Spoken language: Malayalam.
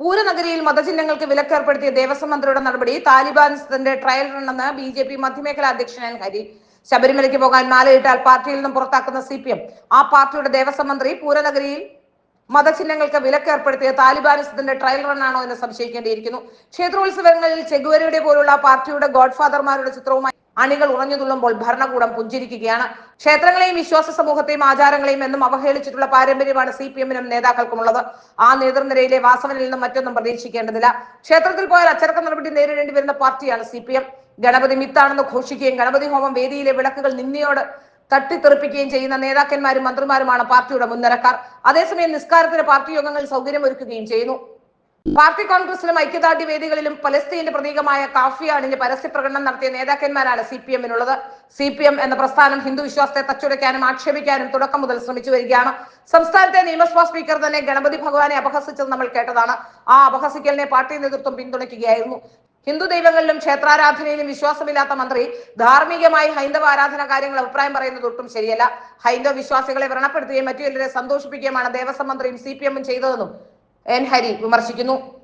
പൂരനഗരിയിൽ മതചിഹ്നങ്ങൾക്ക് വിലക്കേർപ്പെടുത്തിയ ദേവസ്വം മന്ത്രിയുടെ നടപടി താലിബാനിസത്തിന്റെ ട്രയൽ റണ്ണെന്ന് ബി ജെ പി മധ്യമേഖലാ അധ്യക്ഷൻ എൻ ഹരി ശബരിമലയ്ക്ക് പോകാൻ മാലയിട്ടാൽ പാർട്ടിയിൽ നിന്നും പുറത്താക്കുന്ന സി പി എം. ആ പാർട്ടിയുടെ ദേവസ്വം മന്ത്രി പൂരനഗരിയിൽ മതചിഹ്നങ്ങൾക്ക് വിലക്കേർപ്പെടുത്തിയ താലിബാനിസത്തിന്റെ ട്രയൽ റണ്ണാണോ എന്ന് സംശയിക്കേണ്ടിയിരിക്കുന്നു. ക്ഷേത്രോത്സവങ്ങളിൽ ചെഗുവരയുടെ പോലുള്ള പാർട്ടിയുടെ ഗോഡ്ഫാദർമാരുടെ ചിത്രവുമായി അണികൾ ഉറഞ്ഞു തുള്ളുമ്പോൾ ഭരണകൂടം പുഞ്ചിരിക്കുകയാണ്. ക്ഷേത്രങ്ങളെയും വിശ്വാസ സമൂഹത്തെയും ആചാരങ്ങളെയും എന്നും അവഹേളിച്ചിട്ടുള്ള പാരമ്പര്യമാണ് സി പി എമ്മിനും നേതാക്കൾക്കുമുള്ളത്. ആ നേതൃനിരയിലെ വാസവനിൽ നിന്നും മറ്റൊന്നും പ്രതീക്ഷിക്കേണ്ടതില്ല. ക്ഷേത്രത്തിൽ പോയാൽ അച്ചടക്ക നടപടി നേരിടേണ്ടി വരുന്ന പാർട്ടിയാണ് സി പി എം ഗണപതി മിത്താണെന്ന് ഘോഷിക്കുകയും ഗണപതി ഹോമം വേദിയിലെ വിളക്കുകൾ നിന്നയോട് തട്ടിത്തെറിപ്പിക്കുകയും ചെയ്യുന്ന നേതാക്കന്മാരും മന്ത്രിമാരുമാണ് പാർട്ടിയുടെ മുൻനിരക്കാർ. അതേസമയം നിസ്കാരത്തിന് പാർട്ടി യോഗങ്ങൾ സൗകര്യമൊരുക്കുകയും ചെയ്യുന്നു. പാർട്ടി കോൺഗ്രസിലും ഐക്യദാർഢ്യ വേദികളിലും പലസ്തീന്റെ പ്രതീകമായ കാഫിയാണിന്റെ പരസ്യ പ്രകടനം നടത്തിയ നേതാക്കന്മാരാണ് സി പി എമ്മിനുള്ളത്. സി പി എം എന്ന പ്രസ്ഥാനം ഹിന്ദു വിശ്വാസത്തെ തച്ചുടയ്ക്കാനും ആക്ഷേപിക്കാനും തുടക്കം മുതൽ ശ്രമിച്ചു വരികയാണ്. സംസ്ഥാനത്തെ നിയമസഭാ സ്പീക്കർ തന്നെ ഗണപതി ഭഗവാനെ അപഹസിച്ചത് നമ്മൾ കേട്ടതാണ്. ആ അപഹസിക്കലിനെ പാർട്ടി നേതൃത്വം പിന്തുണയ്ക്കുകയായിരുന്നു. ഹിന്ദു ദൈവങ്ങളിലും ക്ഷേത്രാരാധനയിലും വിശ്വാസമില്ലാത്ത മന്ത്രി ധാർമ്മികമായി ഹൈന്ദവ ആരാധന കാര്യങ്ങൾ അഭിപ്രായം പറയുന്നത് ഒട്ടും ശരിയല്ല. ഹൈന്ദവ വിശ്വാസികളെ വ്രണപ്പെടുത്തുകയും മറ്റു ചിലരെ സന്തോഷിപ്പിക്കുകയുമാണ് ദേവസ്വം മന്ത്രിയും സി പി എമ്മും ചെയ്തതെന്നും എൻ ഹരി വിമർശിക്കുന്നു.